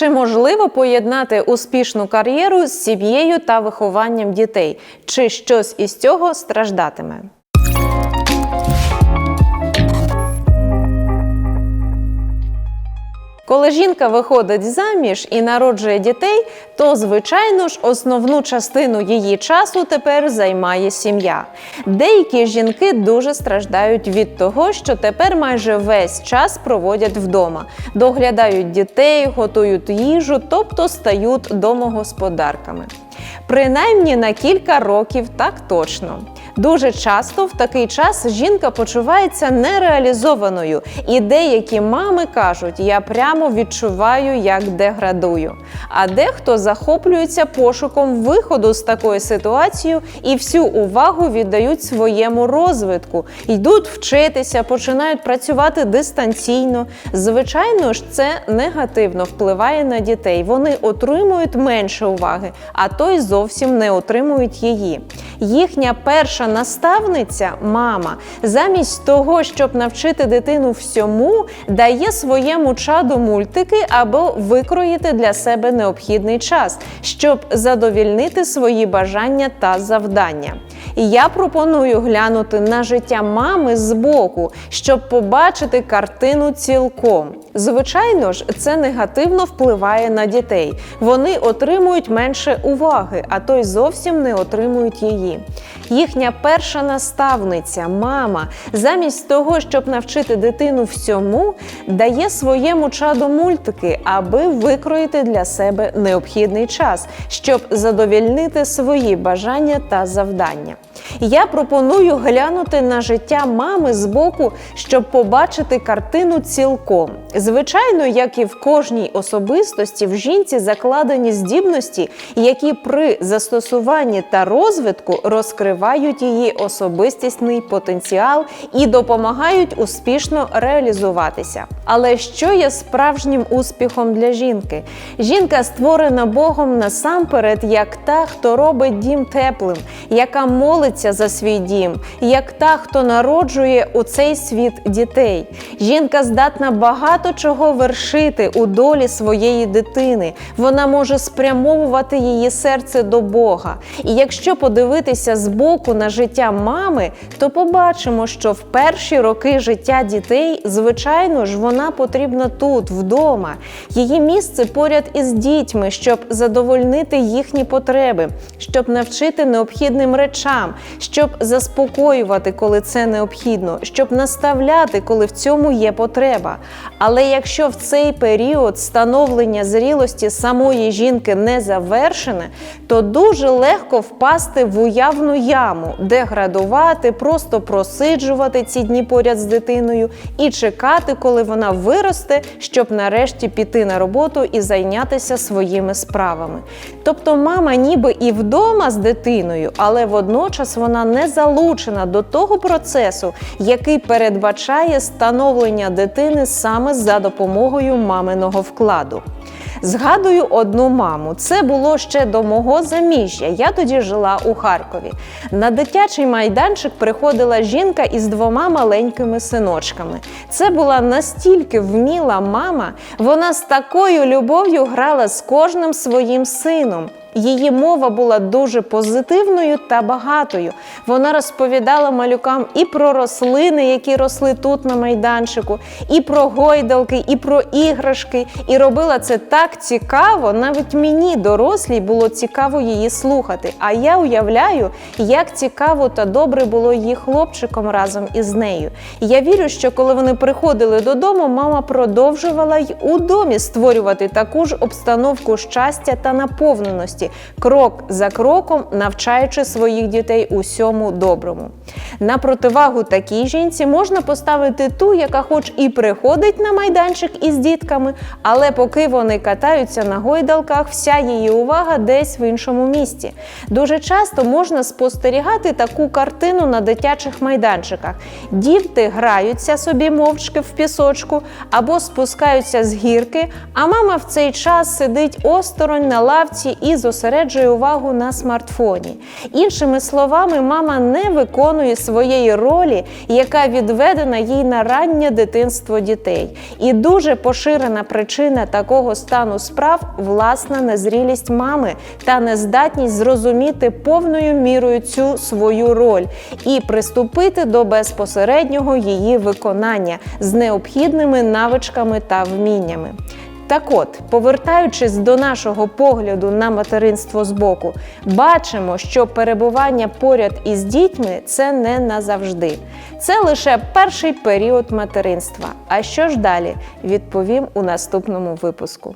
Чи можливо поєднати успішну кар'єру з сім'єю та вихованням дітей? Чи щось із цього страждатиме? Жінка виходить заміж і народжує дітей, то звичайно ж основну частину її часу тепер займає сім'я. Деякі жінки дуже страждають від того, що тепер майже весь час проводять вдома, доглядають дітей, готують їжу, тобто стають домогосподарками. Принаймні на кілька років так точно. Дуже часто в такий час жінка почувається нереалізованою, і деякі мами кажуть, я прямо відчуваю, як деградую. А дехто захоплюється пошуком виходу з такої ситуації і всю увагу віддають своєму розвитку, йдуть вчитися, починають працювати дистанційно. Звичайно ж, це негативно впливає на дітей. Вони отримують менше уваги, а то й зовсім не отримують її. Їхня перша наставниця, мама, замість того, щоб навчити дитину всьому, дає своєму чаду мультики або викроїти для себе необхідний час, щоб задовільнити свої бажання та завдання. Я пропоную глянути на життя мами збоку, щоб побачити картину цілком. Звичайно ж, це негативно впливає на дітей. Вони отримують менше уваги, а то й зовсім не отримують її. Їхня перша наставниця, мама, замість того, щоб навчити дитину всьому, дає своєму чаду мультики, аби викроїти для себе необхідний час, щоб задовільнити свої бажання та завдання. Я пропоную глянути на життя мами збоку, щоб побачити картину цілком. Звичайно, як і в кожній особистості, в жінці закладені здібності, які при застосуванні та розвитку розкривають її особистісний потенціал і допомагають успішно реалізуватися. Але що є справжнім успіхом для жінки? Жінка створена Богом насамперед як та, хто робить дім теплим, яка молиться за свій дім, як та, хто народжує у цей світ дітей. Жінка здатна багато чого вершити у долі своєї дитини. Вона може спрямовувати її серце до Бога. І якщо подивитися збоку на життя мами, то побачимо, що в перші роки життя дітей, звичайно ж, вона потрібна тут, вдома. Її місце поряд із дітьми, щоб задовольнити їхні потреби, щоб навчити необхідним речам, щоб заспокоювати, коли це необхідно, щоб наставляти, коли в цьому є потреба. Але якщо в цей період становлення зрілості самої жінки не завершене, то дуже легко впасти в уявну яму, деградувати, просто просиджувати ці дні поряд з дитиною і чекати, коли вона виросте, щоб нарешті піти на роботу і зайнятися своїми справами. Тобто, мама ніби і вдома з дитиною, але водночас вона не залучена до того процесу, який передбачає становлення дитини саме за допомогою маминого вкладу. Згадую одну маму. Це було ще до мого заміжжя. Я тоді жила у Харкові. На дитячий майданчик приходила жінка із двома маленькими синочками. Це була настільки вміла мама, вона з такою любов'ю грала з кожним своїм сином. Її мова була дуже позитивною та багатою. Вона розповідала малюкам і про рослини, які росли тут на майданчику, і про гойдалки, і про іграшки. І робила це так цікаво. Навіть мені, дорослій, було цікаво її слухати. А я уявляю, як цікаво та добре було її хлопчиком разом із нею. Я вірю, що коли вони приходили додому, мама продовжувала й у домі створювати таку ж обстановку щастя та наповненості крок за кроком навчаючи своїх дітей усьому доброму. На противагу такій жінці можна поставити ту, яка, хоч і приходить на майданчик із дітками, але поки вони катаються на гойдалках, вся її увага десь в іншому місці. Дуже часто можна спостерігати таку картину на дитячих майданчиках. Діти граються собі мовчки в пісочку або спускаються з гірки, а мама в цей час сидить осторонь на лавці і зосереджує увагу на смартфоні. Іншими словами, мама не виконує своєї ролі, яка відведена їй на раннє дитинство дітей. І дуже поширена причина такого стану справ власна незрілість мами та нездатність зрозуміти повною мірою цю свою роль і приступити до безпосереднього її виконання з необхідними навичками та вміннями. Так от, повертаючись до нашого погляду на материнство збоку, бачимо, що перебування поряд із дітьми це не назавжди. Це лише перший період материнства. А що ж далі? Відповім у наступному випуску.